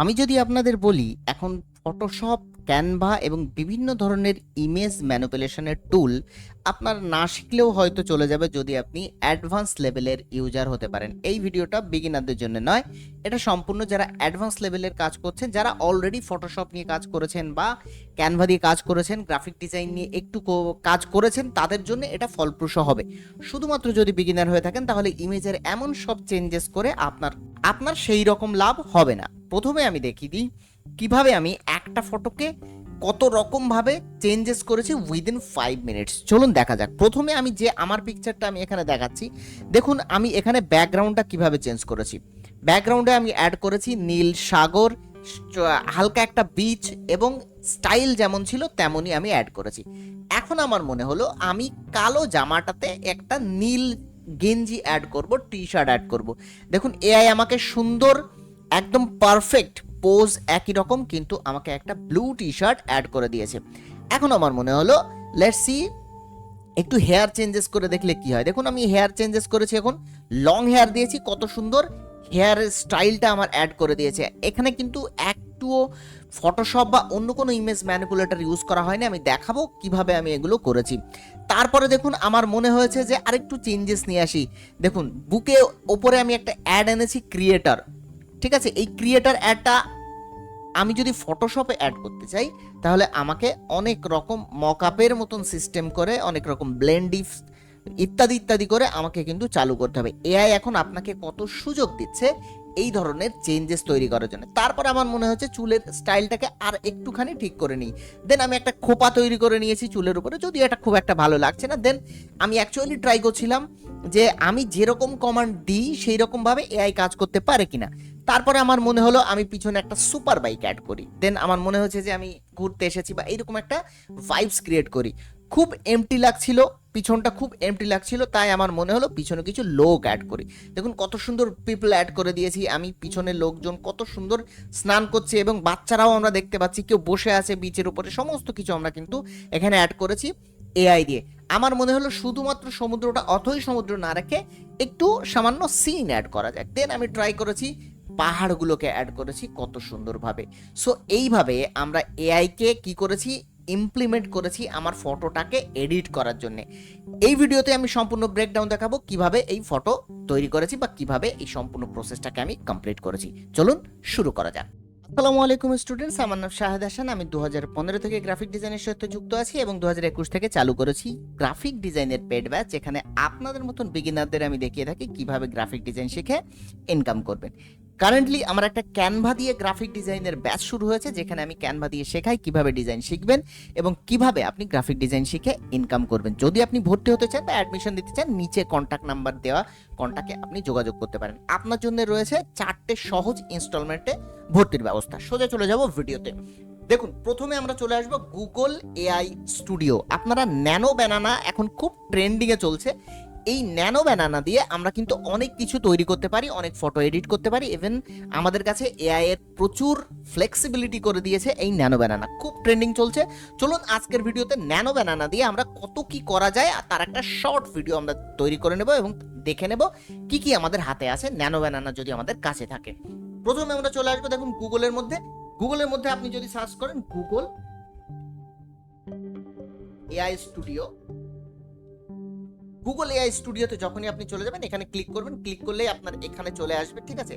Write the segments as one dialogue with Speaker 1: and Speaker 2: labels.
Speaker 1: আমি যদি আপনাদের বলি, এখন ফটোশপ ক্যানভা এবং বিভিন্ন ধরনের ইমেজ ম্যানুপুলেশনের টুল আপনার না শিখলেও হয়তো চলে যাবে যদি আপনি অ্যাডভান্স লেভেলের ইউজার হতে পারেন। এই ভিডিওটা বিগিনারদের জন্য নয়, এটা সম্পূর্ণ যারা অ্যাডভান্স লেভেলের কাজ করছেন, যারা অলরেডি ফটোশপ নিয়ে কাজ করেছেন বা ক্যানভা দিয়ে কাজ করেছেন গ্রাফিক ডিজাইন নিয়ে একটু কাজ করেছেন, তাদের জন্য এটা ফলপ্রসূ হবে। শুধুমাত্র যদি বিগিনার হয়ে থাকেন, তাহলে ইমেজের এমন সব চেঞ্জেস করে আপনার আপনার সেই রকম লাভ হবে না। প্রথমে আমি দেখিয়ে দিই কীভাবে আমি একটা ফটোকে কত রকম ভাবে চেঞ্জেস করেছি উইদিন ফাইভ মিনিটস চলুন দেখা যাক। প্রথমে আমি যে আমার পিকচারটা আমি এখানে দেখাচ্ছি, দেখুন আমি এখানে ব্যাকগ্রাউন্ডটা কীভাবে চেঞ্জ করেছি। ব্যাকগ্রাউন্ডে আমি অ্যাড করেছি নীল সাগর হালকা একটা বিচ এবং স্টাইল যেমন ছিল তেমনই আমি অ্যাড করেছি। এখন আমার মনে হলো আমি কালো জামাটাতে একটা নীল গেঞ্জি অ্যাড করব টি শার্ট অ্যাড করব। দেখুন এআই আমাকে সুন্দর একদম পারফেক্ট পোজ একই রকম, কিন্তু আমাকে একটা ব্লু টি শার্ট অ্যাড করে দিয়েছে। এখন আমার মনে হলো লেটস সি একটু হেয়ার চেঞ্জেস করে দেখলে কি হয়। দেখুন, আমি হেয়ার চেঞ্জেস করেছি এখন লং হেয়ার দিয়েছি, কত সুন্দর হেয়ার স্টাইলটা আমার অ্যাড করে দিয়েছে। এখানে কিন্তু একটুও ফটোশপ বা অন্য কোনো ইমেজ ম্যানিপুলেটর ইউজ করা হয়নি, আমি দেখাবো কীভাবে আমি এগুলো করেছি। তারপরে দেখুন, আমার মনে হয়েছে যে আরেকটু চেঞ্জেস নিয়ে আসি। দেখুন বুকে ওপরে আমি একটা অ্যাড এনেছি ক্রিয়েটার ঠিক আছে? এই ক্রিয়েটার অ্যাডটা আমি যদি ফটোশপে অ্যাড করতে চাই, তাহলে আমাকে অনেক রকম মকআপের মতন সিস্টেম করে, অনেক রকম ব্লেন্ডিফ ইত্যাদি ইত্যাদি করে আমাকে কিন্তু চালু করতে হবে। এআই এখন আপনাকে কত সুযোগ দিচ্ছে এই ধরনের চেঞ্জেস তৈরি করার জন্য। তারপর আমার মনে হচ্ছে চুলের স্টাইলটাকে আর একটুখানি ঠিক করে নিই। দেন আমি একটা খোপা তৈরি করে নিয়েছি চুলের উপরে। যদিও এটা খুব একটা ভালো লাগছে না দেন আমি অ্যাকচুয়ালি ট্রাই করছিলাম। যে আমি যেরকম কমান্ড দিই সেই রকমভাবে এআই কাজ করতে পারে কিনা। তারপরে আমার মনে হলো আমি পিছনে একটা সুপার বাইক অ্যাড করি। দেন আমার মনে হচ্ছে যে আমি ঘুরতে এসেছি বা এইরকম একটা ভাইবস ক্রিয়েট করি। খুব এমটি লাগছিল, পিছনটা খুব এমটি লাগছিল, তাই আমার মনে হলো পিছনে কিছু লোক অ্যাড করি। দেখুন কত সুন্দর পিপল অ্যাড করে দিয়েছি, আমি পিছনে লোকজন কত সুন্দর স্নান করছে এবং বাচ্চারাও আমরা দেখতে পাচ্ছি, কেউ বসে আছে বিচের উপরে, সমস্ত কিছু আমরা কিন্তু এখানে অ্যাড করেছি। এআই দিয়ে। আমার মনে হলো শুধুমাত্র সমুদ্রটা, অথই সমুদ্র না রেখে একটু সামান্য সিন অ্যাড করা যায় দেন আমি ট্রাই করেছি, পাহাড়গুলোকে অ্যাড করেছি কত সুন্দরভাবে। সো এইভাবে আমরা এআইকে কি করেছি? ইমপ্লিমেন্ট করেছি আমার ফটোটাকে এডিট করার জন্য। এই ভিডিওতে আমি সম্পূর্ণ ব্রেকডাউন দেখাবো কীভাবে এই ফটো তৈরি করেছি বা কীভাবে এই সম্পূর্ণ প্রসেসটাকে আমি কমপ্লিট করেছি। চলুন শুরু করা যাক। আসসালামু আলাইকুম স্টুডেন্টস আমার নাম শাহেদ হাসান। আমি দু হাজার পনেরো থেকে গ্রাফিক ডিজাইনের সাথে যুক্ত আছি এবং দু হাজার একুশ থেকে চালু করেছি গ্রাফিক ডিজাইনের পেড ব্যাচ যেখানে আপনাদের মতন বিগিনারদের আমি দেখিয়ে থাকি কীভাবে গ্রাফিক ডিজাইন শিখে ইনকাম করবেন। কারেন্টলি আমার একটা ক্যানভা দিয়ে গ্রাফিক ডিজাইনের ব্যাচ শুরু হয়েছে, যেখানে আমি ক্যানভা দিয়ে শেখাই কীভাবে ডিজাইন শিখবেন এবং কীভাবে আপনি গ্রাফিক ডিজাইন শিখে ইনকাম করবেন। যদি আপনি ভর্তি হতে চান বা অ্যাডমিশন দিতে চান, নিচে কন্ট্যাক্ট নাম্বার দেওয়া কন্ট্যাক্টে আপনি যোগাযোগ করতে পারেন। আপনার জন্য রয়েছে চারটে সহজ ইনস্টলমেন্টে ভর্তির ব্যবস্থা। সোজা চলে যাব ভিডিওতে। দেখুন, প্রথমে আমরা চলে আসব গুগল এআই স্টুডিও আপনারা ন্যানো ব্যানানা এখন খুব ট্রেন্ডিংয়ে চলছে। এই ন্যানো ব্যানানা দিয়ে আমরা কিন্তু অনেক কিছু তৈরি করতে পারি, অনেক ফটো এডিট করতে পারি ইভেন আমাদের কাছে এআই এর প্রচুর ফ্লেক্সিবিলিটি করে দিয়েছে এই ন্যানো ব্যানানা খুব ট্রেন্ডিং চলছে। চলুন আজকের ভিডিওতে ন্যানো ব্যানানা দিয়ে আমরা কত কি করা যায় তার একটা শর্ট ভিডিও আমরা তৈরি করে নেব এবং দেখে নেব কি কি আমাদের হাতে আছে ন্যানো ব্যানানা যদি আমাদের কাছে থাকে। প্রথমে আমরা চলে আসব দেখুন গুগলের মধ্যে। গুগলের মধ্যে আপনি যদি সার্চ করেন Google AI studio Google AI স্টুডিওতে যখনই আপনি চলে যাবেন, এখানে ক্লিক করবেন ক্লিক করলেই আপনার এখানে চলে আসবে, ঠিক আছে?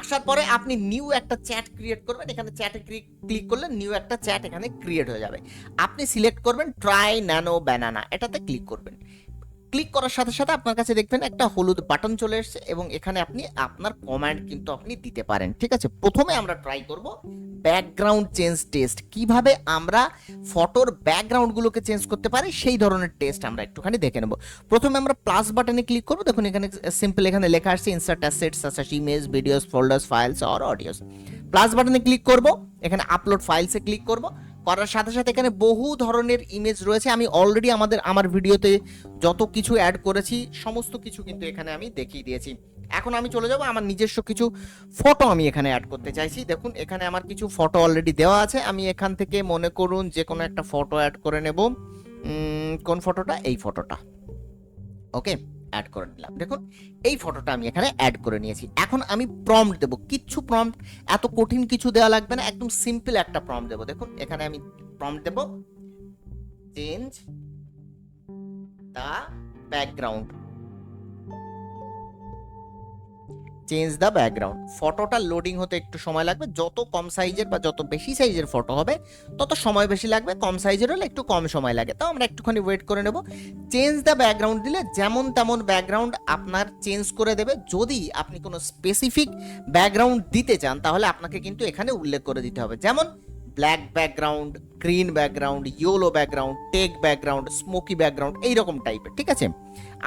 Speaker 1: আসার পরে আপনি নিউ একটা চ্যাট ক্রিয়েট করবেন, এখানে চ্যাটে ক্লিক করলে নিউ একটা চ্যাট এখানে ক্রিয়েট হয়ে যাবে। আপনি সিলেক্ট করবেন ট্রাই ন্যানো ব্যানানা এটাতে ক্লিক করবেন। ক্লিক করার সাথে সাথে আপনার কাছে দেখবেন একটা হলুদ বাটন চলে এসেছে এবং এখানে আপনি আপনার কমেন্ট কিন্তু আপনি দিতে পারেন, ঠিক আছে? প্রথমে আমরা ট্রাই করব ব্যাকগ্রাউন্ড চেঞ্জ টেস্ট কীভাবে আমরা ফটোর ব্যাকগ্রাউন্ডগুলোকে চেঞ্জ করতে পারি, সেই ধরনের টেস্ট আমরা একটুখানি দেখে নেব। প্রথমে আমরা প্লাস বাটনে ক্লিক করব, দেখুন এখানে সিম্পল এখানে লেখা আসছে insert assets such image videos folders files or audios plus বাটনে ক্লিক করব, এখানে আপলোড ফাইলসে ক্লিক করব। করার সাথে সাথে এখানে বহু ধরনের ইমেজ রয়েছে। আমি অলরেডি আমাদের, আমার ভিডিওতে যত কিছু অ্যাড করেছি, সমস্ত কিছু কিন্তু এখানে আমি দেখিয়ে দিয়েছি। এখন আমি চলে যাব, আমার নিজস্ব কিছু ফটো আমি এখানে অ্যাড করতে চাইছি। দেখুন, এখানে আমার কিছু ফটো অলরেডি দেওয়া আছে। আমি এখান থেকে মনে করুন যে কোনো একটা ফটো অ্যাড করে নেব। কোন ফটোটা এই ফটোটা ওকে অ্যাড করে নিলাম। দেখুন, এই ফটোটা আমি এখানে অ্যাড করে নিয়েছি। এখন আমি প্রম্পট দেবো। কিচ্ছু প্রম্পট এত কঠিন কিছু দেওয়া লাগবে না। একদম সিম্পল একটা প্রম্পট দেবো। দেখুন, এখানে আমি প্রম্পট দেবো change the background change the background ফটোটা লোডিং হতে একটু সময় লাগবে। যত কম সাইজের বা যত বেশি সাইজের ফটো হবে, তত সময় বেশি লাগবে। কম সাইজের হলে একটু কম সময় লাগে। তাও আমরা একটুখানি ওয়েট করে নেব। চেঞ্জ দ্য ব্যাকগ্রাউন্ড দিলে যেমন তেমন ব্যাকগ্রাউন্ড আপনার চেঞ্জ করে দেবে। যদি আপনি কোনো স্পেসিফিক ব্যাকগ্রাউন্ড দিতে চান, তাহলে আপনাকে কিন্তু এখানে উল্লেখ করে দিতে হবে। যেমন black background green background yellow background tech background smoky background এইরকম টাইপের ঠিক আছে?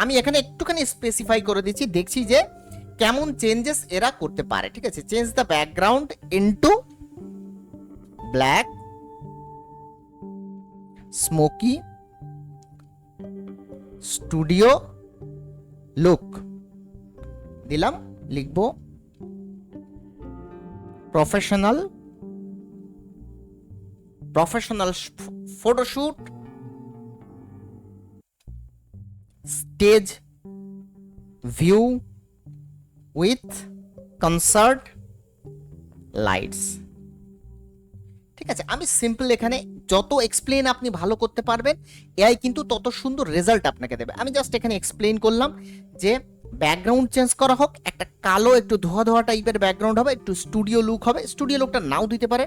Speaker 1: আমি এখানে একটুখানি স্পেসিফাই করে দিচ্ছি। দেখছি যে কেমন চেঞ্জেস এরা করতে পারে, ঠিক আছে? Change the background into black smoky studio look দিলাম, লিখব professional professional photoshoot stage view with concert lights ঠিক আছে, আমি সিম্পল এখানে যত এক্সপ্লেন আপনি ভালো করতে পারবেন, এআই কিন্তু তত সুন্দর রেজাল্ট আপনাকে দেবে। আমি জাস্ট এখানে এক্সপ্লেন করলাম যে ব্যাকগ্রাউন্ড চেঞ্জ করা হোক, একটা কালো একটু ধোয়া ধোয়া টাইপের ব্যাকগ্রাউন্ড হবে, একটু স্টুডিও লুক হবে। স্টুডিও লুকটা নাও দিতে পারে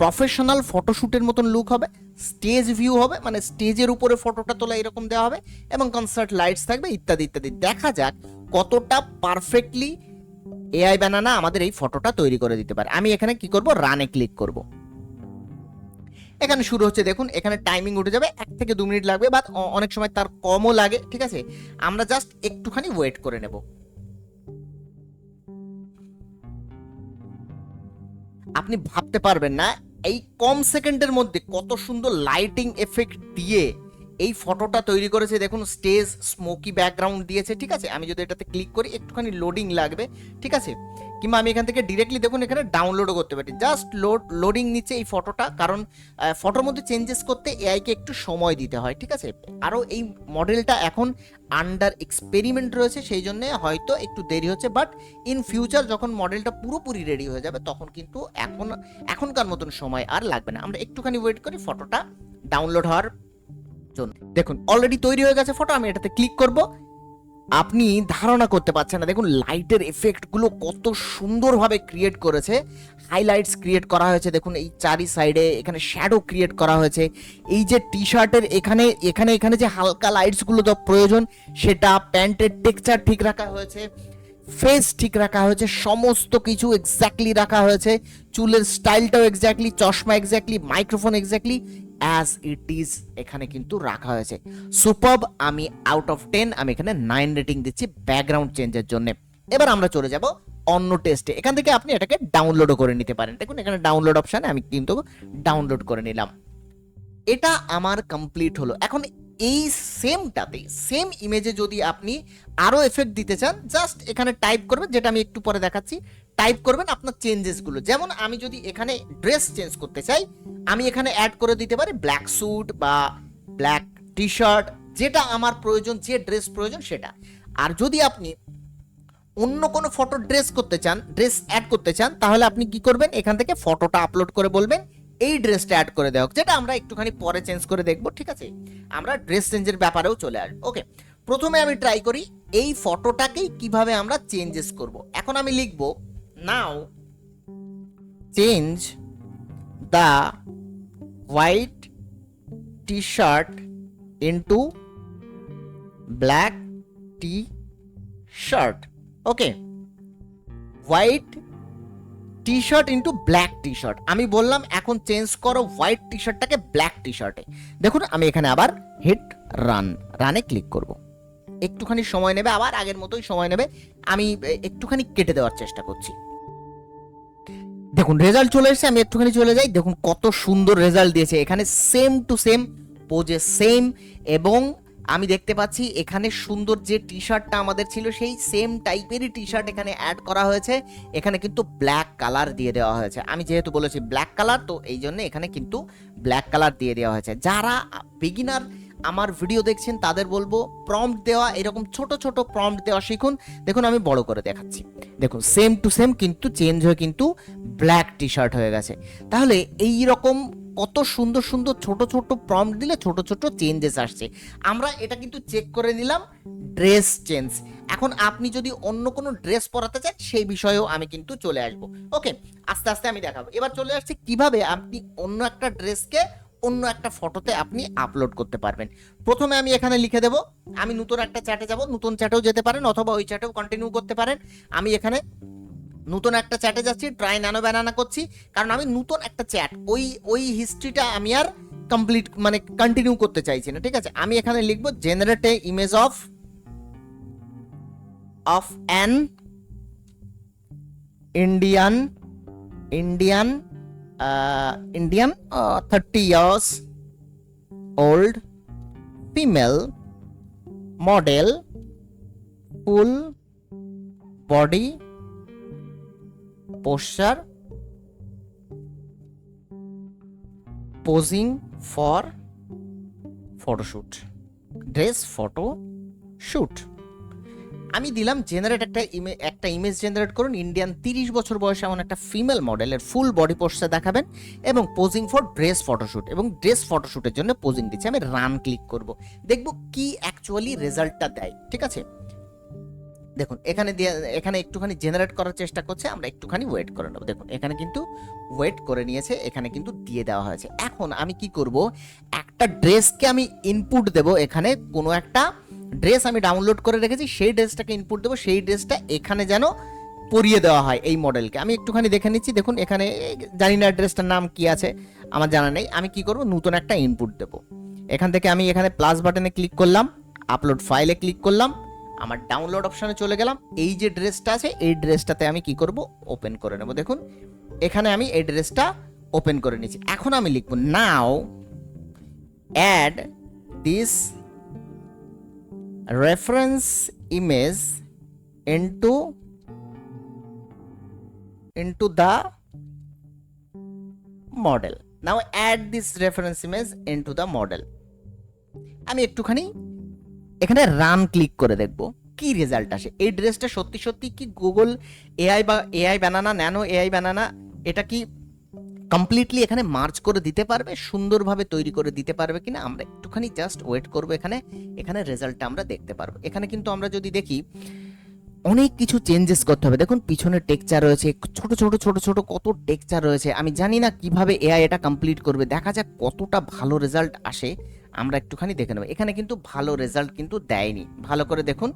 Speaker 1: প্রফেশনাল ফটোশ্যুটের মতন লুক হবে স্টেজ ভিউ হবে মানে স্টেজের উপরে ফটোটা তোলা এরকম দেওয়া হবে, এবং কনসার্ট লাইটস থাকবে, ইত্যাদি ইত্যাদি। দেখা যাক কতটা পারফেক্টলি এআই বানানা আমাদের এই ফটোটা তৈরি করে দিতে পারে। আমি এখানে কি করব? রানে ক্লিক করব। এখানে শুরু হচ্ছে, দেখুন, এখানে টাইমিং উঠে যাবে, এক থেকে দু মিনিট লাগবে বা অনেক সময় তার কমও লাগে, ঠিক আছে? আমরা জাস্ট একটুখানি ওয়েট করে নেব। আপনি ভাবতে পারবেন না, এই কম সেকেন্ডের মধ্যে কত সুন্দর লাইটিং এফেক্ট দিয়ে এই ফটোটা তৈরি করেছে, দেখুন স্টেজ স্মোকি ব্যাকগ্রাউন্ড দিয়েছে, ঠিক আছে? আমি যদি এটাতে ক্লিক করি, একটুখানি লোডিং লাগবে, ঠিক আছে? কিংবা আমি এখান থেকে ডিরেক্টলি দেখুন, এখানে ডাউনলোডও করতে পারি। জাস্ট লোড লোডিং নিচ্ছে এই ফটোটা কারণ ফটোর মধ্যে চেঞ্জেস করতে এআইকে একটু সময় দিতে হয়, ঠিক আছে? আরও এই মডেলটা এখন আন্ডার এক্সপেরিমেন্ট রয়েছে, সেই জন্য হয়তো একটু দেরি হচ্ছে বাট ইন ফিউচার যখন মডেলটা পুরোপুরি রেডি হয়ে যাবে, তখন কিন্তু এখন, এখনকার মতন সময় আর লাগবে না। আমরা একটুখানি ওয়েট করি ফটোটা ডাউনলোড হওয়ার জন্য দেখুন অলরেডি তৈরি হয়ে গেছে ফটো আমি এটাতে ক্লিক করব। আপনি ধারণা করতে পারছেন না। দেখুন লাইটের এফেক্টগুলো কত সুন্দরভাবে ক্রিয়েট করেছে। হাইলাইটস ক্রিয়েট করা হয়েছে। দেখুন, এই চারি সাইডে এখানে শ্যাডো ক্রিয়েট করা হয়েছে। এই যে টি শার্টের এখানে এখানে এখানে যে হালকা লাইটসগুলো তো প্রয়োজন, সেটা প্যান্টের টেক্সচার ঠিক রাখা হয়েছে। ফেস ঠিক রাখা হয়েছে। সমস্ত কিছু এক্স্যাক্টলি রাখা হয়েছে। চুলের স্টাইলটাও এক্স্যাক্টলি চশমা exactly microphone exactly as it is এখানে কিন্তু রাখা হয়েছে। সুপাব আমি আউট অফ টেন আমি এখানে নাইন রেটিং দিচ্ছি ব্যাকগ্রাউন্ড চেঞ্জের জন্য। এবার আমরা চলে যাব অন্য টেস্টে এখান থেকে আপনি এটাকে ডাউনলোডও করে নিতে পারেন। দেখুন, এখানে ডাউনলোড অপশানে আমি কিন্তু ডাউনলোড করে নিলাম। এটা আমার কমপ্লিট হলো। এখন এই সেমটাতে সেম ইমেজে যদি আপনি আরও এফেক্ট দিতে চান জাস্ট এখানে টাইপ করবেন, যেটা আমি একটু পরে দেখাচ্ছি। টাইপ করবেন আপনার চেঞ্জেসগুলো যেমন আমি যদি এখানে ড্রেস চেঞ্জ করতে চাই, আমি এখানে অ্যাড করে দিতে পারি ব্ল্যাক স্যুট বা ব্ল্যাক টি শার্ট যেটা আমার প্রয়োজন, যে ড্রেস প্রয়োজন সেটা। আর যদি আপনি অন্য কোনো ফটো ড্রেস করতে চান ড্রেস অ্যাড করতে চান, তাহলে আপনি কি করবেন? এখান থেকে ফটোটা আপলোড করে বলবেন, এই ড্রেসটা অ্যাড করে দেওয়া যেটা আমরা একটুখানি পরে চেঞ্জ করে দেখব, ঠিক আছে? আমরা ড্রেস চেঞ্জের ব্যাপারেও চলে আসব ওকে প্রথমে আমি ট্রাই করি, এই ফটোটাকেই কীভাবে আমরা চেঞ্জেস করব। এখন আমি লিখব now change the white T shirt into black T shirt okay white T shirt into black T shirt আমি বললাম, এখন চেঞ্জ করো হোয়াইট টি শার্টটাকে ব্ল্যাক টি শার্টে দেখুন, আমি এখানে আবার হিট রান রানে ক্লিক করব। একটুখানি সময় নেবে, আবার আগের মতোই সময় নেবে। আমি একটুখানি কেটে দেওয়ার চেষ্টা করছি। দেখুন রেজাল্ট চলে এসেছে, আমি একটুখানি চলে যাই। দেখুন, কত সুন্দর রেজাল্ট দিয়েছে। এখানে সেম টু সেম পোজে সেম এবং আমি দেখতে পাচ্ছি এখানে সুন্দর যে টি শার্টটা আমাদের ছিল, সেই সেম টাইপেরই টি শার্ট এখানে অ্যাড করা হয়েছে। এখানে কিন্তু ব্ল্যাক কালার দিয়ে দেওয়া হয়েছে। আমি যেহেতু বলেছি ব্ল্যাক কালার তো এই জন্য এখানে কিন্তু ব্ল্যাক কালার দিয়ে দেওয়া হয়েছে। যারা বিগিনার আমার ভিডিও দেখছেন, তাদের বলব প্রম্পট দেওয়া, এরকম ছোট ছোট প্রম্পট দেওয়া শিখুন। দেখুন, আমি বড় করে দেখাচ্ছি। দেখুন সেম টু সেম কিন্তু চেঞ্জ হয়ে কিন্তু ব্ল্যাক টি শার্ট হয়ে গেছে। তাহলে এই রকম কত সুন্দর সুন্দর ছোট ছোট প্রম্পট দিলে ছোট ছোট চেঞ্জেস আসছে। আমরা এটা কিন্তু চেক করে নিলাম ড্রেস চেঞ্জ এখন আপনি যদি অন্য কোনো ড্রেস পরাতে চান, সেই বিষয়েও আমি কিন্তু চলে আসব। ওকে আস্তে আস্তে আমি দেখাবো। এবার চলে আসছে কীভাবে আপনি অন্য একটা ড্রেসকে অন্য একটা ফটোতে আপনি আপলোড করতে পারবেন। প্রথমে আমি এখানে লিখে দেব, আমি নতুন একটা চ্যাটে যাব, নতুন চ্যাটেও যেতে পারেন অথবা ওই চ্যাটেও কন্টিনিউ করতে পারেন। আমি এখানে নতুন একটা চ্যাটে যাচ্ছি ট্রাই নানো ব্যানানা করছি, কারণ আমি নতুন একটা চ্যাট ওই ওই হিস্ট্রিটা আমি আর কমপ্লিট মানে কন্টিনিউ করতে চাইছি না, ঠিক আছে? আমি এখানে লিখব generate image of of an Indian Indian uh, Indian, uh, 30 years old, female, model, full body posture, posing for photoshoot, dress photo shoot. আমি দিলাম জেনারেট একটা একটা ইমেজ জেনারেট করুন ইন্ডিয়ান তিরিশ বছর বয়সে এমন একটা ফিমেল মডেলের ফুল বডি পোস্টার দেখাবেন এবং পোজিং ফর ড্রেস ফটোশুট এবং ড্রেস ফটোশুটের জন্য পোজিং দিচ্ছি, আমি রান ক্লিক করব। দেখব কি অ্যাকচুয়ালি রেজাল্টটা দেয়, ঠিক আছে? দেখুন, এখানে দিয়ে, এখানে একটুখানি জেনারেট করার চেষ্টা করছে, আমরা একটুখানি ওয়েট করে নেব। দেখুন, এখানে কিন্তু ওয়েট করে নিয়েছে, এখানে কিন্তু দিয়ে দেওয়া হয়েছে। এখন আমি কি করব, একটা ড্রেসকে আমি ইনপুট দেব এখানে কোনো একটা ড্রেস আমি ডাউনলোড করে রেখেছি, সেই ড্রেসটাকে ইনপুট দেবো, সেই ড্রেসটা এখানে যেন পরিয়ে দেওয়া হয় এই মডেলকে আমি একটুখানি দেখে নিচ্ছি, দেখুন এখানে জানি না ড্রেসটার নাম কি আছে, আমার জানা নেই। আমি কি করব? নতুন একটা ইনপুট দেব। এখান থেকে আমি এখানে প্লাস বাটনে ক্লিক করলাম আপলোড ফাইলে ক্লিক করলাম, আমার ডাউনলোড অপশানে চলে গেলাম। এই যে ড্রেসটা আছে, এই ড্রেসটাতে আমি কি করব? ওপেন করে নেব। দেখুন, এখানে আমি এই ড্রেসটা ওপেন করে নিচ্ছি এখন আমি লিখব now add this reference image into into the model now add this reference image into the model আমি একটুখানি এখানে রান ক্লিক করে দেখব, কি রেজাল্ট আসে? এই ড্রেসটা সত্যি সত্যি কি গুগল এআই বা AI banana nano AI banana এটা কি কমপ্লিটলি এখানে মার্চ করে দিতে পারবে, সুন্দরভাবে তৈরি করে দিতে পারবে কিনা আমরা একটুখানি জাস্ট ওয়েট করব এখানে এখানে রেজাল্টটা আমরা দেখতে পারব। এখানে কিন্তু আমরা যদি দেখি, অনেক কিছু চেঞ্জেস করতে হবে। দেখুন, পিছনে টেকচার রয়েছে, ছোট ছোট ছোট ছোট কত টেকচার রয়েছে। আমি জানি না কীভাবে এআই এটা কমপ্লিট করবে। দেখা যাক কতটা ভালো রেজাল্ট আসে, আমরা একটুখানি দেখে নেব। এখানে কিন্তু ভালো রেজাল্ট কিন্তু দেয়নি। ভালো করে দেখুন।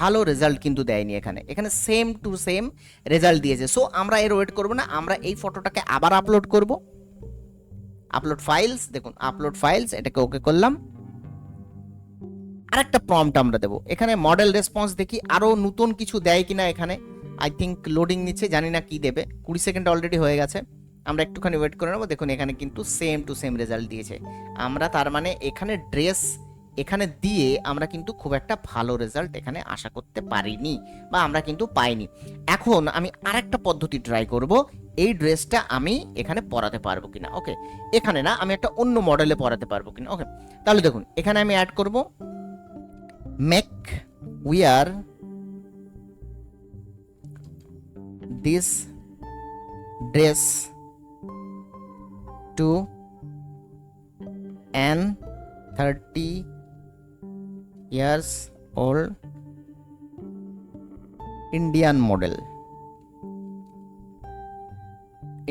Speaker 1: ভালো রেজাল্ট কিন্তু দেয়নি এখানে। এখানে সেম টু সেম রেজাল্ট দিয়েছে। সো আমরা এর ওয়েট করব না, আমরা এই ফটোটাকে আবার আপলোড করব। আপলোড ফাইলস দেখুন আপলোড ফাইলস এটাকে ওকে করলাম। আরেকটা প্রম্পট আমরা দেবো। এখানে মডেল রেসপন্স দেখি, আরও নতুন কিছু দেয় কিনা এখানে। আই থিঙ্ক লোডিং নিচ্ছে, জানি না কি দেবে। কুড়ি সেকেন্ড অলরেডি হয়ে গেছে। আমরা একটুখানি ওয়েট করে নেব। দেখুন, এখানে কিন্তু সেম টু সেম রেজাল্ট দিয়েছে। আমরা তার মানে এখানে ড্রেস এখানে দিয়ে আমরা কিন্তু খুব একটা ভালো রেজাল্ট এখানে আশা করতে পারিনি বা আমরা কিন্তু পাইনি। এখন আমি আরেকটা পদ্ধতি ট্রাই করব, এই ড্রেসটা আমি এখানে পরাতে পারব কিনা ওকে এখানে না, আমি একটা অন্য মডেলে পরাতে পারব কিনা ওকে তাহলে দেখুন, এখানে আমি অ্যাড করব make wear this dress to an 30 years old Indian model.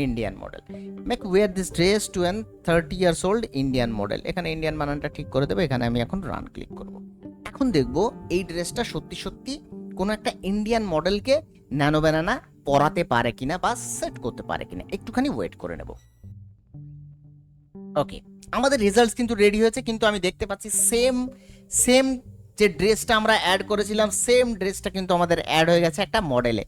Speaker 1: Indian model make wear this dress to an thirty years old Indian model এখানে ইন্ডিয়ান বানানটা ঠিক করে দেবো, এখানে আমি এখন রান ক্লিক করব। এখন দেখব এই ড্রেসটা সত্যি সত্যি কোনো একটা ইন্ডিয়ান মডেলকে ন্যানো ব্যানানা পরাতে পারে কিনা বা সেট করতে পারে কিনা, একটুখানি ওয়েট করে নেব। ওকে আমাদের রেজাল্টস কিন্তু রেডি হয়েছে, কিন্তু আমি দেখতে পাচ্ছি সেম সেম যে ড্রেসটা আমরা অ্যাড করেছিলাম সেম ড্রেসটা কিন্তু আমাদের অ্যাড হয়ে গেছে একটা মডেলে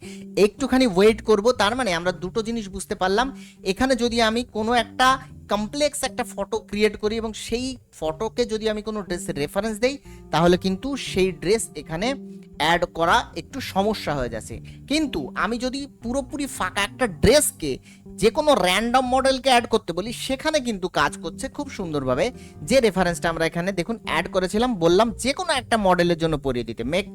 Speaker 1: একটুখানি ওয়েট করব, তার মানে আমরা দুটো জিনিস বুঝতে পারলাম। এখানে যদি আমি কোনো একটা কমপ্লেক্স একটা ফটো ক্রিয়েট করি এবং সেই ফটোকে যদি আমি কোনো ড্রেসের রেফারেন্স দেই, তাহলে কিন্তু সেই ড্রেস এখানে অ্যাড করা একটু সমস্যা হয়ে যাচ্ছে। কিন্তু আমি যদি পুরোপুরি ফাঁকা একটা ড্রেসকে যে কোনো র্যান্ডম মডেলকে অ্যাড করতে বলি, সেখানে কিন্তু কাজ করছে খুব সুন্দরভাবে। যে রেফারেন্সটা আমরা এখানে দেখুন অ্যাড করেছিলাম, বললাম যে কোনো একটা মডেলের জন্য পরিয়ে দিতে। Make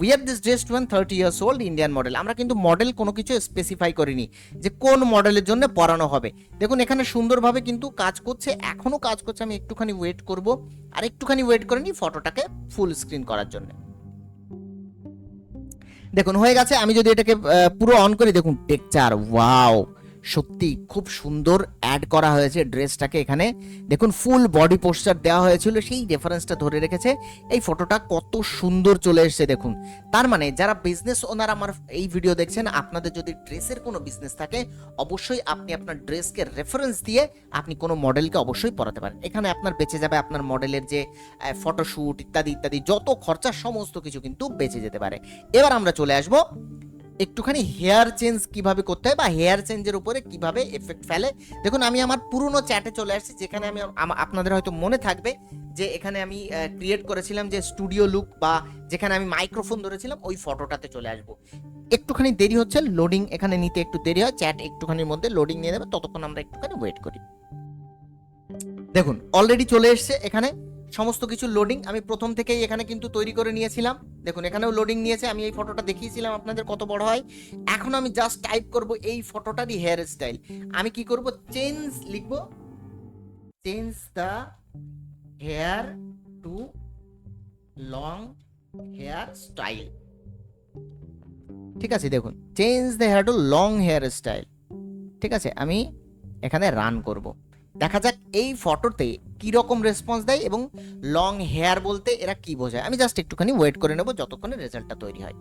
Speaker 1: wear this dress to thirty years old Indian model আমরা কিন্তু মডেল কোনো কিছু স্পেসিফাই করিনি যে কোন মডেলের জন্য পরানো হবে। দেখুন, এখানে সুন্দরভাবে কিন্তু কাজ করছে, এখনও কাজ করছে, আমি একটুখানি ওয়েট করব। আর একটুখানি ওয়েট করে নিই ফটোটাকে ফুল স্ক্রিন করার জন্য। দেখুন হয়ে গেছে আমি যদি এটাকে পুরো অন করি দেখুন টেকচার ওয়াও সত্যি খুব সুন্দর অ্যাড করা হয়েছে ড্রেসটাকে এখানে। দেখুন ফুল বডি পোস্টার দেওয়া হয়েছিল, সেই রেফারেন্সটা ধরে রেখেছে। এই ফটোটা কত সুন্দর চলে এসেছে, দেখুন। তার মানে যারা বিজনেস ওনার আমার এই ভিডিও দেখছেন, আপনাদের যদি ড্রেসের কোনো বিজনেস থাকে, অবশ্যই আপনি আপনার ড্রেসকে রেফারেন্স দিয়ে আপনি কোনো মডেলকে অবশ্যই পরাতে পারেন। এখানে আপনার বেঁচে যাবে আপনার মডেলের যে ফটোশ্যুট ইত্যাদি ইত্যাদি, যত খরচা, সমস্ত কিছু কিন্তু বেঁচে যেতে পারে। এবার আমরা চলে আসব একটুখানি হেয়ার চেঞ্জ কীভাবে করতে হয় বা হেয়ার চেঞ্জের উপরে কীভাবে এফেক্ট ফেলে? দেখুন, আমি আমার পুরনো চ্যাটে চলে আসছি, যেখানে আমি আপনাদের হয়তো মনে থাকবে যে এখানে আমি ক্রিয়েট করেছিলাম যে স্টুডিও লুক বা যেখানে আমি মাইক্রোফোন ধরেছিলাম, ওই ফটোটাতে চলে আসব। একটুখানি দেরি হচ্ছে লোডিং এখানে নিতে একটু দেরি হয় চ্যাট একটুখানির মধ্যে লোডিং নিয়ে দেবে ততক্ষণ আমরা একটুখানি ওয়েট করি। দেখুন অলরেডি চলে এসছে এখানে। সমস্ত কিছু লোডিং আমি প্রথম থেকেই এখানে কিন্তু তৈরি করে নিয়েছিলাম। দেখুন, এখানেও লোডিং নিয়েছে, আমি এই ফটোটা দেখিয়েছিলাম আপনাদের কত বড় হয়। এখন আমি জাস্ট টাইপ করব এই ফটোটারই হেয়ার স্টাইল আমি কি করব? চেঞ্জ লিখব। Change the hair to long hair style ঠিক আছে, দেখুন change the hair to long hair style ঠিক আছে, আমি এখানে রান করব। দেখা যাক এই ফটোতে কীরকম রেসপন্স দেয় এবং লং হেয়ার বলতে এরা কি বোঝায়। আমি জাস্ট একটুখানি ওয়েট করে নেব যতক্ষণে রেজাল্টটা তৈরি হয়।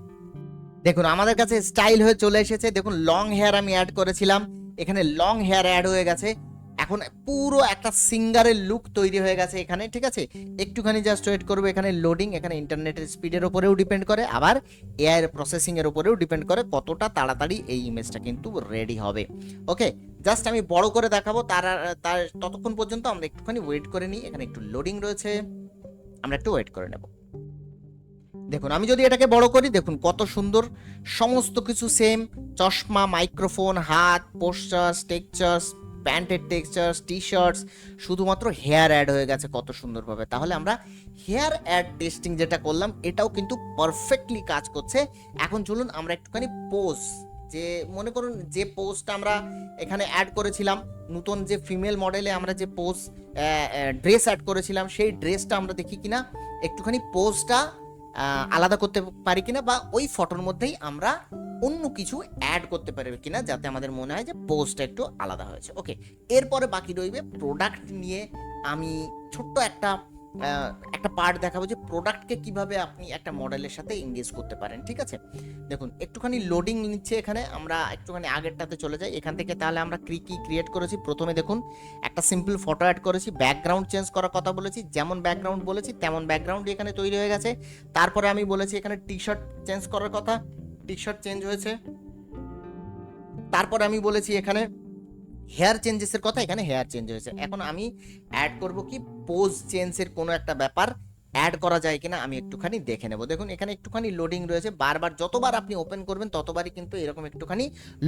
Speaker 1: দেখুন, আমাদের কাছে স্টাইল হয়ে চলে এসেছে। দেখুন লং হেয়ার আমি অ্যাড করেছিলাম। এখানে লং হেয়ার অ্যাড হয়ে গেছে। এখন পুরো একটা সিঙ্গারের লুক তৈরি হয়ে গেছে এখানে, ঠিক আছে? একটুখানি জাস্ট ওয়েট করব এখানে লোডিং এখানে ইন্টারনেটের স্পিডের উপরেও ডিপেন্ড করে, আবার এআই প্রসেসিং এর উপরেও ডিপেন্ড করে কতটা তাড়াতাড়ি এই ইমেজটা কিন্তু রেডি হবে। ওকে জাস্ট আমি বড় করে দেখাবো, তার তার ততক্ষণ পর্যন্ত আমরা একটুখানি ওয়েট করে নিই, এখানে একটু লোডিং রয়েছে। আমরা একটু ওয়েট করে নেব। দেখুন, আমি যদি এটাকে বড় করি, দেখুন কত সুন্দর, সমস্ত কিছু সেম চশমা মাইক্রোফোন হাত পোস্টার্স টেক্সচার্স প্যান্টের টেক্সচার্স টি শার্টস শুধুমাত্র হেয়ার অ্যাড হয়ে গেছে কত সুন্দরভাবে। তাহলে আমরা হেয়ার অ্যাড টেস্টিং যেটা করলাম, এটাও কিন্তু পারফেক্টলি কাজ করছে। এখন চলুন আমরা একটুখানি পোজ, যে মনে করুন যে পোস্টটা আমরা এখানে অ্যাড করেছিলাম, নতুন যে ফিমেল মডেলে আমরা যে পোজ ড্রেস অ্যাড করেছিলাম, সেই ড্রেসটা আমরা দেখি কিনা। একটুখানি পোজটা আলাদা করতে পারি কিনা বা ওই ফটোর মধ্যেই আমরা অন্য কিছু অ্যাড করতে পারবে কিনা যাতে আমাদের মনে হয় যে পোস্টটা একটু আলাদা হয়েছে। ওকে এরপরে বাকি রইবে প্রোডাক্ট নিয়ে আমি ছোট্ট একটা একটা পার্ট দেখাবো যে প্রোডাক্টকে কীভাবে আপনি একটা মডেলের সাথে এঙ্গেজ করতে পারেন, ঠিক আছে? দেখুন, একটুখানি লোডিং নিচ্ছে এখানে, আমরা একটুখানি আগেরটাতে চলে যাই, এখান থেকে তাহলে আমরা কি কি ক্রিয়েট করেছি? প্রথমে দেখুন, একটা সিম্পল ফটো অ্যাড করেছি ব্যাকগ্রাউন্ড চেঞ্জ করার কথা বলেছি, যেমন ব্যাকগ্রাউন্ড বলেছি, তেমন ব্যাকগ্রাউন্ড এখানে তৈরি হয়ে গেছে। তারপরে আমি বলেছি এখানে টি শার্ট চেঞ্জ করার কথা টি শার্ট চেঞ্জ হয়েছে। তারপরে আমি বলেছি এখানে হেয়ার চেঞ্জেসের কথা, এখানে হেয়ার চেঞ্জ হয়েছে। এখন আমি অ্যাড করব কি পোজ চেঞ্জের কোনো একটা ব্যাপার অ্যাড করা যায় কিনা, আমি একটুখানি দেখে নেব। দেখুন, এখানে একটুখানি লোডিং রয়েছে। বারবার যতবার আপনি ওপেন করবেন, ততবারই কিন্তু এরকম একটুখানি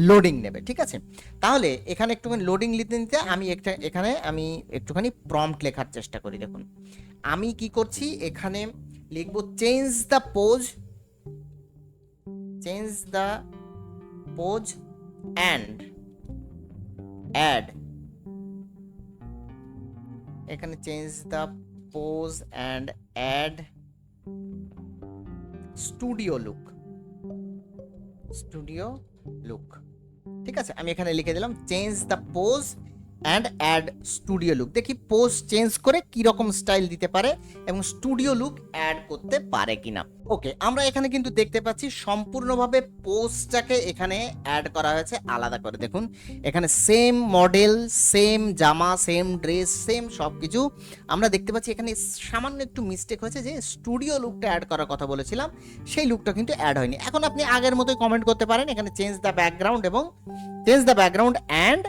Speaker 1: লোডিং নেবে, ঠিক আছে? তাহলে এখানে একটুখানি লোডিং নিতে নিতে আমি একটা, এখানে আমি একটুখানি প্রম্পট লেখার চেষ্টা করি, দেখুন। আমি কি করছি, এখানে লিখব change the pose change the pose and add এখানে change the pose and add studio look studio look ঠিক আছে, আমি এখানে লিখে দিলাম change the pose and add studio look দেখি পোজ চেঞ্জ করে কি রকম স্টাইল দিতে পারে এবং স্টুডিও লুক অ্যাড করতে পারে কিনা। ওকে আমরা এখানে কিন্তু দেখতে পাচ্ছি সম্পূর্ণভাবে পোজটাকে এখানে অ্যাড করা হয়েছে আলাদা করে। দেখুন, এখানে সেম মডেল সেম জামা সেম ড্রেস সেম সব কিছু আমরা দেখতে পাচ্ছি এখানে সামান্য একটু মিস্টেক হয়েছে যে স্টুডিও লুকটা অ্যাড করার কথা বলেছিলাম, সেই লুকটা কিন্তু অ্যাড হয়নি। এখন আপনি আগের মতোই কমেন্ট করতে পারেন, এখানে চেঞ্জ দ্য ব্যাকগ্রাউন্ড এবং change the background and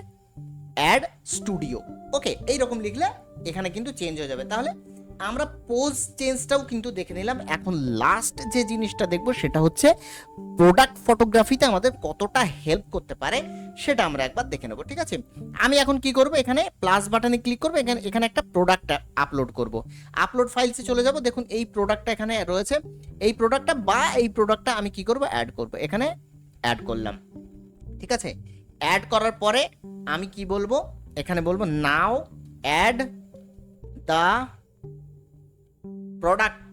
Speaker 1: add studio okay এইরকম লিখলে এখানে কিন্তু চেঞ্জ হয়ে যাবে। তাহলে আমরা পোজ চেঞ্জটাও কিন্তু দেখে নিলাম। এখন লাস্ট যে জিনিসটা দেখব সেটা হচ্ছে প্রোডাক্ট ফটোগ্রাফিতে আমাদের কতটা হেল্প করতে পারে সেটা আমরা একবার দেখে নেব, ঠিক আছে? আমি এখন কি করব? এখানে প্লাস বাটনে ক্লিক করব। এখানে এখানে একটা প্রোডাক্ট আপলোড করব। আপলোড ফাইলসে চলে যাব। দেখুন, এই প্রোডাক্টটা এখানে রয়েছে। এই প্রোডাক্টটা বা এই প্রোডাক্টটা আমি কি করব? অ্যাড করব। এখানে অ্যাড করলাম। ঠিক আছে? অ্যাড করার পরে আমি কি বলব? এখানে বলব now add the product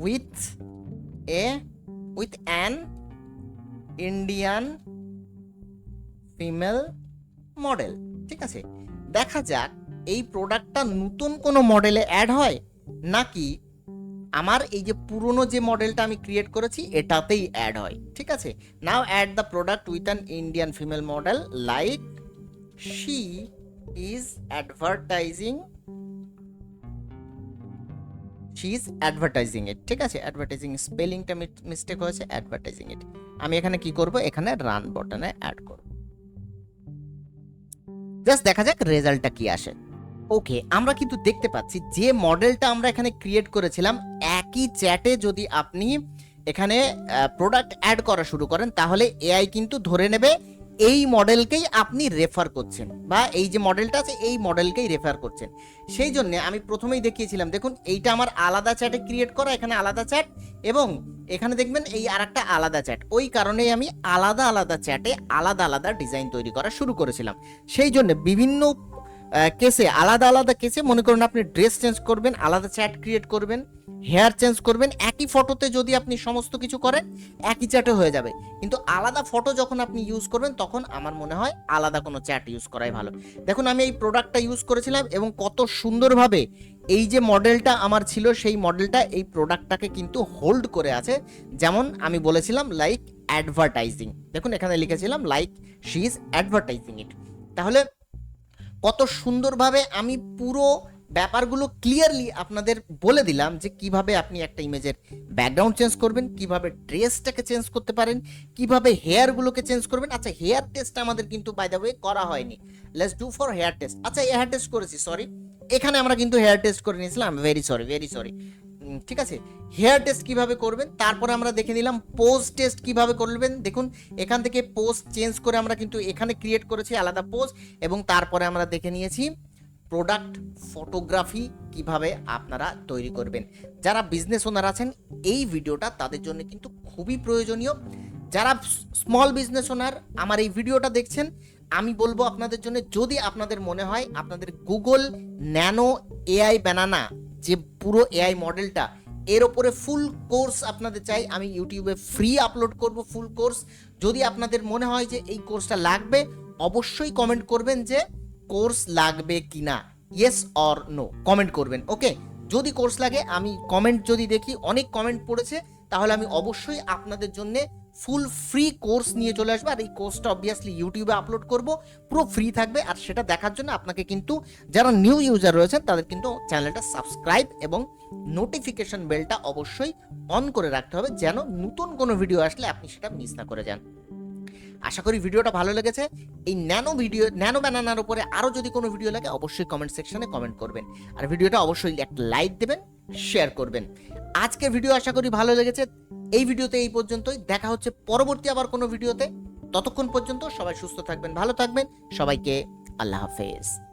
Speaker 1: with a with an Indian female model ঠিক আছে? দেখা যাক, এই প্রোডাক্টটা নতুন কোনো মডেলে অ্যাড হয়? নাকি আমার এই যে পুরনো যে মডেলটা আমি ক্রিয়েট করেছি, এটাতেই অ্যাড হয়, ঠিক আছে? Now add the product with an Indian female model like she is advertising she is advertising it ঠিক আছে? অ্যাডভার্টাইজিং স্পেলিংটা মিস্টেক হয়েছে অ্যাডভার্টাইজিং ইট আমি এখানে কি করব? এখানে রান বটনে অ্যাড করব। জাস্ট দেখা যাক রেজাল্টটা কি আসে। ওকে, আমরা কিন্তু দেখতে পাচ্ছি যে মডেলটা আমরা এখানে ক্রিয়েট করেছিলাম, একই চ্যাটে যদি আপনি এখানে প্রোডাক্ট অ্যাড করা শুরু করেন, তাহলে এআই কিন্তু ধরে নেবে এই মডেলকেই আপনি রেফার করছেন বা এই যে মডেলটা আছে, এই মডেলকেই রেফার করছেন। সেই জন্য আমি প্রথমেই দেখিয়েছিলাম, দেখুন, এইটা আমার আলাদা চ্যাটে ক্রিয়েট করা, এখানে আলাদা চ্যাট এবং এখানে দেখবেন এই আরেকটা আলাদা চ্যাট ওই কারণেই আমি আলাদা আলাদা চ্যাটে আলাদা আলাদা ডিজাইন তৈরি করা শুরু করেছিলাম। সেই জন্য বিভিন্ন কেসে, আলাদা আলাদা কেসে, মনে করুন আপনি ড্রেস চেঞ্জ করবেন, আলাদা চ্যাট ক্রিয়েট করবেন, হেয়ার চেঞ্জ করবেন, একই ফটোতে যদি আপনি সমস্ত কিছু করেন, একই চ্যাটে হয়ে যাবে। কিন্তু আলাদা ফটো যখন আপনি ইউজ করবেন, তখন আমার মনে হয় আলাদা কোনো চ্যাট ইউজ করাই ভালো। দেখুন, আমি এই প্রোডাক্টটা ইউজ করেছিলাম এবং কত সুন্দরভাবে এই যে মডেলটা আমার ছিল, সেই মডেলটা এই প্রোডাক্টটাকে কিন্তু হোল্ড করে আছে। যেমন আমি বলেছিলাম লাইক অ্যাডভার্টাইজিং দেখুন, এখানে লিখেছিলাম like she is advertising it তাহলে কত সুন্দরভাবে আমি পুরো ব্যাপারগুলো ক্লিয়ারলি আপনাদের বলে দিলাম যে কীভাবে আপনি একটা ইমেজের ব্যাকগ্রাউন্ড চেঞ্জ করবেন, কীভাবে ড্রেসটাকে চেঞ্জ করতে পারেন, কীভাবে হেয়ারগুলোকে চেঞ্জ করবেন। আচ্ছা হেয়ার টেস্ট আমাদের কিন্তু বাই দ্য ওয়ে করা হয়নি। Let's do for hair test আচ্ছা হেয়ার টেস্ট করেছি সরি এখানে আমরা কিন্তু হেয়ার টেস্ট করে নিয়েছিলাম ভেরি সরি ভেরি সরি ঠিক আছে? হেয়ার টেস্ট কীভাবে করবেন? তারপরে আমরা দেখে নিলাম পোজ টেস্ট কীভাবে করবেন। দেখুন, এখান থেকে পোজ চেঞ্জ করে আমরা কিন্তু এখানে ক্রিয়েট করেছি আলাদা পোজ এবং তারপরে আমরা দেখে নিয়েছি প্রোডাক্ট ফটোগ্রাফি কীভাবে আপনারা তৈরি করবেন। যারা বিজনেস ওনার আছেন, এই ভিডিওটা তাদের জন্য কিন্তু খুবই প্রয়োজনীয়। যারা স্মল বিজনেস ওনার আমার এই ভিডিওটা দেখছেন, আমি বলব আপনাদের জন্য, যদি আপনাদের মনে হয়, আপনাদের গুগল ন্যানো এআই ব্যানানা যে পুরো এআই মডেলটা, এর ওপরে ফুল কোর্স আপনাদের চাই। আমি ইউটিউবে ফ্রি আপলোড করব ফুল কোর্স যদি আপনাদের মনে হয় যে এই কোর্সটা লাগবে, অবশ্যই কমেন্ট করবেন যে কোর্স লাগবে কিনা। ইয়েস অর নো কমেন্ট করবেন ওকে যদি কোর্স লাগে, আমি কমেন্ট যদি দেখি, অনেক কমেন্ট পড়েছে, তাহলে আমি অবশ্যই আপনাদের জন্য ফুল ফ্রি কোর্স নিয়ে চলে আসবে। আর এই কোর্সটা অবভিয়াসলি ইউটিউবে আপলোড করব। পুরো ফ্রি থাকবে। আর সেটা দেখার জন্য আপনাকে কিন্তু যারা নিউ ইউজার রয়েছেন, তাদের কিন্তু চ্যানেলটা সাবস্ক্রাইব এবং নোটিফিকেশন বেলটা অবশ্যই অন করে রাখতে হবে, যেন নতুন কোনো ভিডিও আসলে আপনি সেটা মিস না করে যান। আশা করি ভিডিওটা ভালো লেগেছে। এই ন্যানো ভিডিও, ন্যানো ব্যানানার উপরে আরও যদি কোনো ভিডিও লাগে, অবশ্যই কমেন্ট সেকশনে কমেন্ট করবেন। আর ভিডিওটা অবশ্যই একটা লাইক দেবেন শেয়ার করবেন। আজকে ভিডিও আশা করি ভালো লেগেছে। এই ভিডিওতে এই পর্যন্তই। দেখা হচ্ছে পরবর্তী আবার কোনো ভিডিওতে। ততক্ষণ পর্যন্ত সবাই সুস্থ থাকবেন, ভালো থাকবেন। সবাইকে আল্লাহ হাফেজ।